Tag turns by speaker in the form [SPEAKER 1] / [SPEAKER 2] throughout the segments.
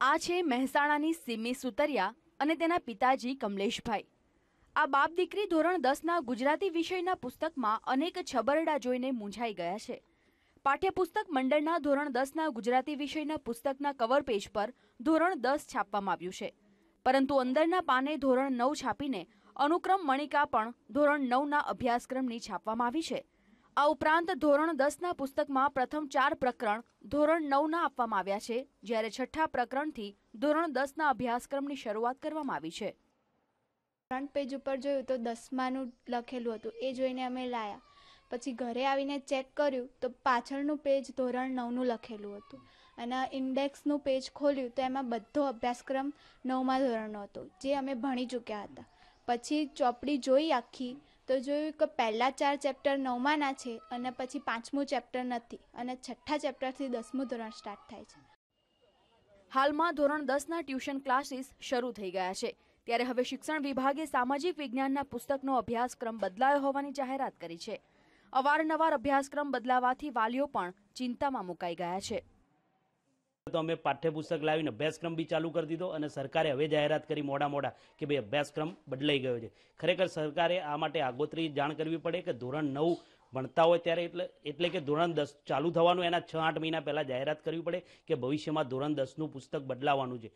[SPEAKER 1] આ છે મહેસાણાની સિમ્મી સુતરિયા અને તેના પિતાજી કમલેશભાઈ. આ બાપ દીકરી ધોરણ દસના ગુજરાતી વિષયના પુસ્તકમાં અનેક છબરડા જોઈને મૂંઝાઈ ગયા છે. પાઠ્યપુસ્તક મંડળના ધોરણ દસના ગુજરાતી વિષયના પુસ્તકના કવર પેજ પર ધોરણ દસ છાપવામાં આવ્યું છે. પરંતુ અંદરના પાને ધોરણ નવ છાપીને અનુક્રમ મણિકા પણ ધોરણ નવના અભ્યાસક્રમની છાપવામાં આવી છે. આ ઉપરાંત ધોરણ દસના પુસ્તકમાં પ્રથમ ચાર પ્રકરણ ધોરણ નવના આપવામાં આવ્યા છે, જ્યારે છઠ્ઠા પ્રકરણથી ધોરણ દસના અભ્યાસક્રમની શરૂઆત કરવામાં આવી છે.
[SPEAKER 2] ફ્રન્ટ પેજ ઉપર જોયું તો દસમાનું લખેલું હતું, એ જોઈને અમે લાયા. પછી ઘરે આવીને ચેક કર્યું તો પાછળનું પેજ ધોરણ નવનું લખેલું હતું. અને ઇન્ડેક્સનું પેજ ખોલ્યું તો એમાં બધો અભ્યાસક્રમ નવમા ધોરણનો હતો, જે અમે ભણી ચૂક્યા હતા. પછી ચોપડી જોઈ આખી તો જોયું કે પહેલાં ચાર ચેપ્ટર નવમાના છે અને પછી પાંચમું ચેપ્ટર નથી અને છઠ્ઠા ચેપ્ટરથી દસમું ધોરણ સ્ટાર્ટ થાય છે.
[SPEAKER 1] હાલમાં ધોરણ દસના ટ્યુશન ક્લાસીસ શરૂ થઈ ગયા છે. ત્યારે હવે શિક્ષણ વિભાગે સામાજિક વિજ્ઞાનના પુસ્તકનો અભ્યાસક્રમ બદલાયો હોવાની જાહેરાત કરી છે. અવારનવાર અભ્યાસક્રમ બદલાવાથી વાલીઓ પણ ચિંતામાં મુકાઈ ગયા છે.
[SPEAKER 3] તો અમે પાઠ્યપુસ્તક લાવીને અભ્યાસક્રમ બી ચાલુ કરી દીધો અને સરકારે હવે જાહેરાત કરી મોડા મોડા કે ભાઈ અભ્યાસક્રમ બદલાઈ ગયો છે. ખરેખર સરકારે આ માટે આગોતરી જાણ કરવી પડે કે ધોરણ નવ ભણતા હોય ત્યારે એટલે એટલે કે ધોરણ દસ ચાલુ થવાનું, એના છ આઠ મહિના પહેલાં જાહેરાત કરવી પડે કે ભવિષ્યમાં ધોરણ દસનું પુસ્તક બદલાવાનું છે.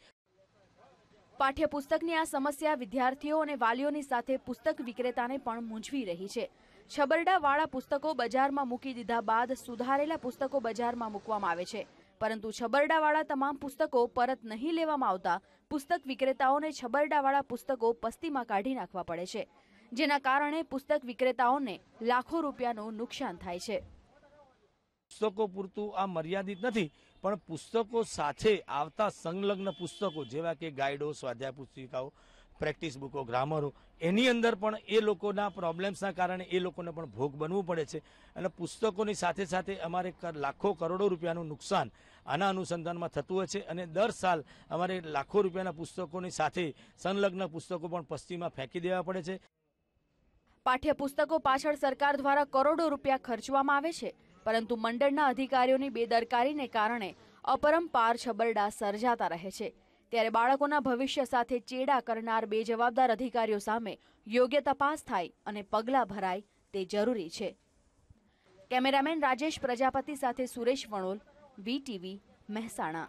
[SPEAKER 1] પાઠ્યપુસ્તકની આ સમસ્યા વિદ્યાર્થીઓ અને વાલીઓની સાથે પુસ્તક વિક્રેતાને પણ મૂંઝવી રહી છે. છબરડાવાળા પુસ્તકો બજારમાં મૂકી દીધા બાદ સુધારેલા પુસ્તકો બજારમાં મૂકવામાં આવે છે. પરંતુ છબરડાવાળા તમામ પુસ્તકો પરત નહીં લેવામાં આવતા પુસ્તક વિક્રેતાઓને છબરડાવાળા પુસ્તકો પસ્તીમાં કાઢી નાખવા પડે છે, જેના કારણે પુસ્તક વિક્રેતાઓને લાખો રૂપિયાનું નુકસાન થાય છે.
[SPEAKER 4] પુસ્તકો પૂરતું આ મર્યાદિત નથી, પણ પુસ્તકો સાથે આવતા સંલગ્ન પુસ્તકો જેવા કે ગાઈડો સ્વાધ્યાય પુસ્તિકાઓ પ્રેક્ટિસ બુકો, ગ્રામરો, એની અંદર પણ એ લોકોના પ્રોબ્લેમ્સના કારણે એ લોકોને પણ ભોગ બનવું પડે છે. અને પુસ્તકોની સાથે સાથે અમારે લાખો કરોડો રૂપિયાનું નુકસાન આના અનુસંધાનમાં થતું હોય છે. અને દર સાલ અમારે લાખો રૂપિયાના પુસ્તકોની સાથે સંલગ્ન પુસ્તકો પણ પશ્ચિમમાં ફેંકી દેવા પડે છે.
[SPEAKER 1] પાઠ્યપુસ્તકો પાછળ સરકાર દ્વારા કરોડો રૂપિયા ખર્ચવામાં આવે છે. પરંતુ મંડળના અધિકારીઓની બેદરકારીને કારણે અપરંપાર છબરડા સર્જાતા રહે છે. ત્યારે બાળકોના ભવિષ્ય સાથે ચેડા કરનાર બે જવાબદાર અધિકારીઓ સામે યોગ્ય તપાસ થાય અને પગલાં ભરાય તે જરૂરી છે. કેમેરામેન રાજેશ પ્રજાપતિ સાથે સુરેશ વણોલ, વીટીવી મહેસાણા.